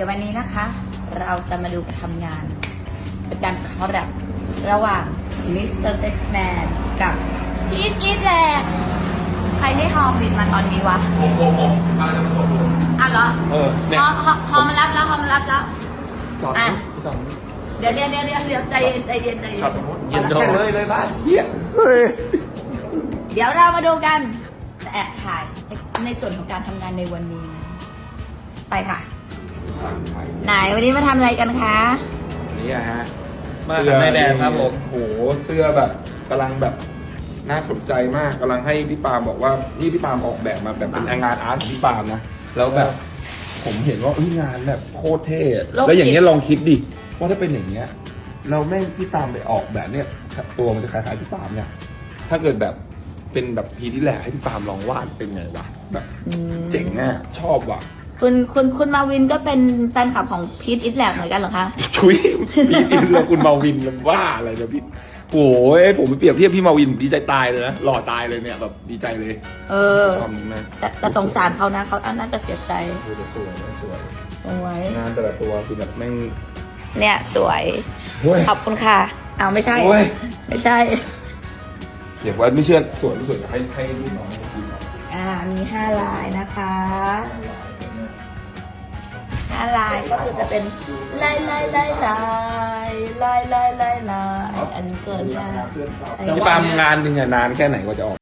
ดี๋ยววันนี้นะคะ เราจะมาดูการทำงาน เป็นการคอร์รัประหว่างมิสเตอร์เซ็กซ์แมนกับพีทกีดแลกใครได้ฮอร์บินมาตอนนี้วะผมผมผมมาจะมาส่งผมอะเหรอเออเนี่ยฮอฮอฮอมารับแล้วฮอมารับแล้ว จอดอะจอดเดี๋ยวเดี๋ยวเดี๋ยวเดี๋ยวเดี๋ยวใจเย็นใจเย็นใจเย็นจอดตรงนู้นเอาละแค่เลยเลยบ้านเฮียเดี๋ยวเรามาดูกันจะแอบถ่ายในส่วนของการทำงานในวันนี้ ไปค่ะ ไหนวันนี้มาทำอะไรกันคะนี่อะฮะมากับนายแบบครับผม โอ้โหเสื้อแบบกำลังแบบน่าสนใจมากกำลังให้พี่ปาล์มบอกว่านี่พี่ปาล์มออกแบบมาแบบเป็นงานอาร์ตของพี่ปาล์มนะแล้วแบบผมเห็นว่าเอ้ยงานแบบโคตรเท่อะโลกจิตแล้วอย่างเงี้ยลองคิดดิว่าถ้าเป็นอย่างเงี้ยเราแม่งพี่ปาล์มไปออกแบบเนี่ยตัวมันจะคล้ายๆพี่ปาล์มเนี่ยถ้าเกิดแบบเป็นแบบพีที่แหละให้พี่ปาล์มลองวาดเป็นไงวะแบบเจ๋งอะชอบว่ะ คุณคุณคุณมาวินก็เป็นแฟนคลับของพีทอิทแลกเหมือนกันเหรอคะชุยพี่อินเราคุณมาวินมันว่าอะไรนะพี่โอ้ยผมไปเปรียบเทียบพี่มาวินดีใจตายเลยนะหล่อตายเลยเนี่ยแบบดีใจเลยเออชอบมากแต่แต่สงสารเขานะเขาน่าจะเสียใจดูแต่สวยนะสวยสวยงานแต่ละตัวคือแบบแม่งเนี่ยสวยโอ้ยขอบคุณค่ะเอาไม่ใช่ โอ้ยไม่ใช่เดี๋ยวว่าไม่เชื่อสวยไม่สวยให้ให้ลูกน้องดูหน่อยอ่ามีห้าลายนะคะ ห้าลายก็คือจะเป็นลายลายลายลายลายลายลายลายอันนี้เกินมาก พี่ปาล์มงานหนึ่งอะนานแค่ไหนกว่าจะออก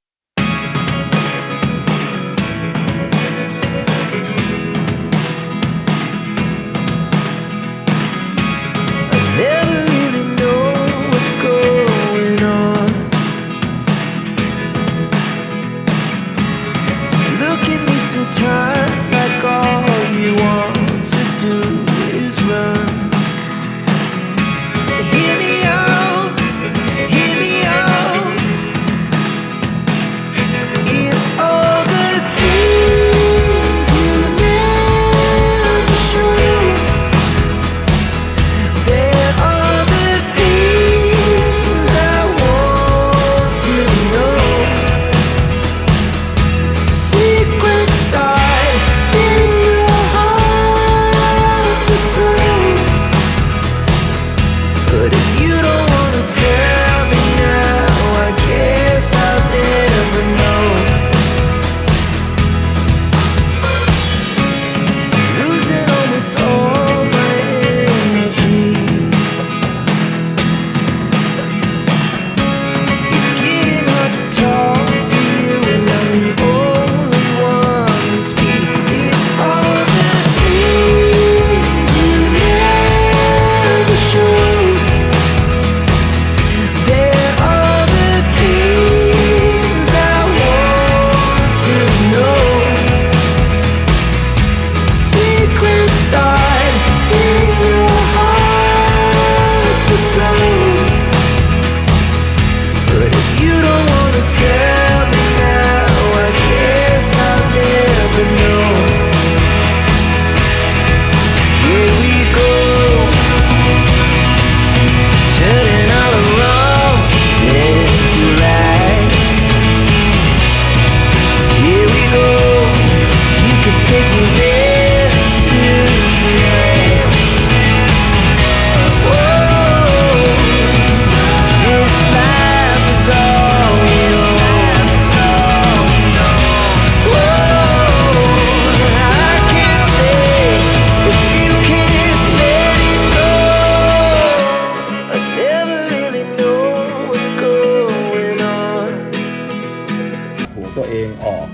องออก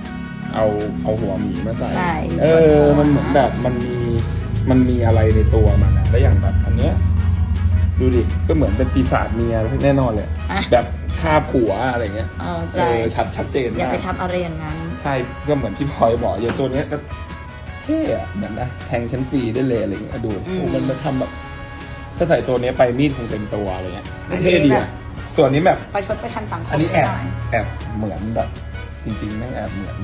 เอาเอาหัวหมีมาใส่ใช่เออ มันเหมือนแบบมันมีมันมีอะไรในตัวมันอะแล้วอย่างแบบอันเนี้ยดูดิ ก็เหมือนเป็นปีศาจเมียแน่นอนเลย อะ แบบคาบหัวอะไรเงี้ย เออเอใช่อชัดชัดเจนอย่ามากไปทำอะไรอย่างนั้น ใช่ก็เหมือนที่พลอยบอกอย่างตัวเนี้ยก็เท่อะเหมือนนะแทงชั้นซีได้เลยอะไรเงี้ยดูอืมมันมาทำแบบถ้าใส่ตัวเนี้ยไปมีดคงเต็มตัวอะไรเงี้ยอันนี้เท่ดีแบอะบส่วนนี้แบบ ประชดประชันสังคมอันนี้แอบหน่ยแอบเหมือนแบบ จริงๆแม่งแอบเหมือน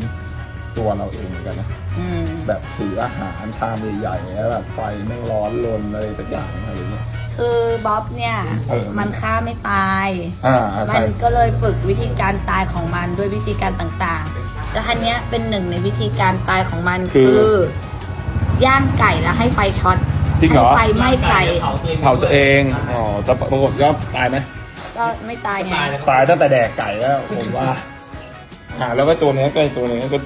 ตัวเราเองเหมือนกันนะอืมแบบถืออาหารชามใหญ่ๆแล้วแบบไฟแม่งร้อนรนอะไรสักอย่างอะไรเงี้ยคือบ๊อบเนี่ยเออมันฆ่าไม่ตายอ่าอ่ามัใช่นก็เลยฝึกวิธีการตายของมันด้วยวิธีการต่างๆ แล้วทันเนี้ยเป็นหนึ่งในวิธีการตายของมันคือย่างไก่แล้วให้ไฟช็อตจริงเหรอให้ไฟไหม้ไก่เผาตัวเองอ๋อแต่ปรากฏก็ตายไหมก็ไม่ตายไงตายเลยครับตายตั้งแต่แดกไก่แล้วผมว่า อ่าแล้วก็ตัวเนี้ยก็ไอ้ตัวเนี้ยก็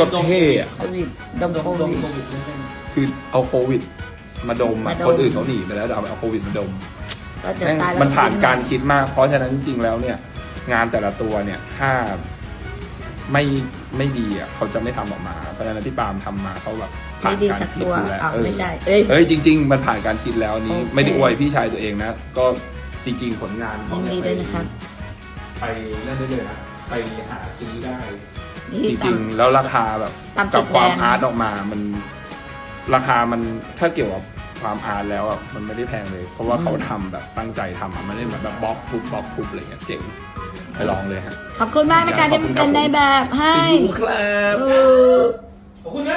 ก็เท่อะโควิดดมดมโคดมวิดโควิดนิดนึงคือเอาโควิด มาดมอะมาดม คนอื่นเขาหนีไปแล้วแต่เอาเอาโควิดมาดมก็จะแม่งตายแล้วมันผ่านการคิดมาก เพราะฉะนั้นจริงๆแล้วเนี่ย งานแต่ละตัวเนี่ยถ้าไม่ไม่ดีอะเขาจะไม่ทำออกมาเพราะฉะนั้นที่ปาล์มทำมาเขาแบบผ่าไม่นดีการสักคิดตัวอยู่แล้วอ้าวเออ ไม่ใช่ เอ้ย เอ้ยจริง ๆ มันผ่านการคิดแล้วนี้โอเค ไม่ได้อวยพี่ชายตัวเองนะ ก็จริง ๆ ผลงานเขายินเนี่ดียด้วยนะครับ ไปนั่นได้เลยนะ ไปหาซื้อได้ นี่จริงๆ แล้วราคาแบบตามจุกัดบความแดงอาร์ตออกมา มันราคามันถ้าเกี่ยวกับความอาร์ตแล้วอะมันไม่ได้แพงเลย เพราะว่าเขาทำแบบตั้งใจทำอะมันไม่ได้เหมือนแบบบล็อกทุบบล็อกทุบอะไรเงี้ยเจ๋งไปลองเลยฮะ ขอบคุณมากนะคะที่เป็นในแบบให้ See you ครับ เออ ขอบคุณนะ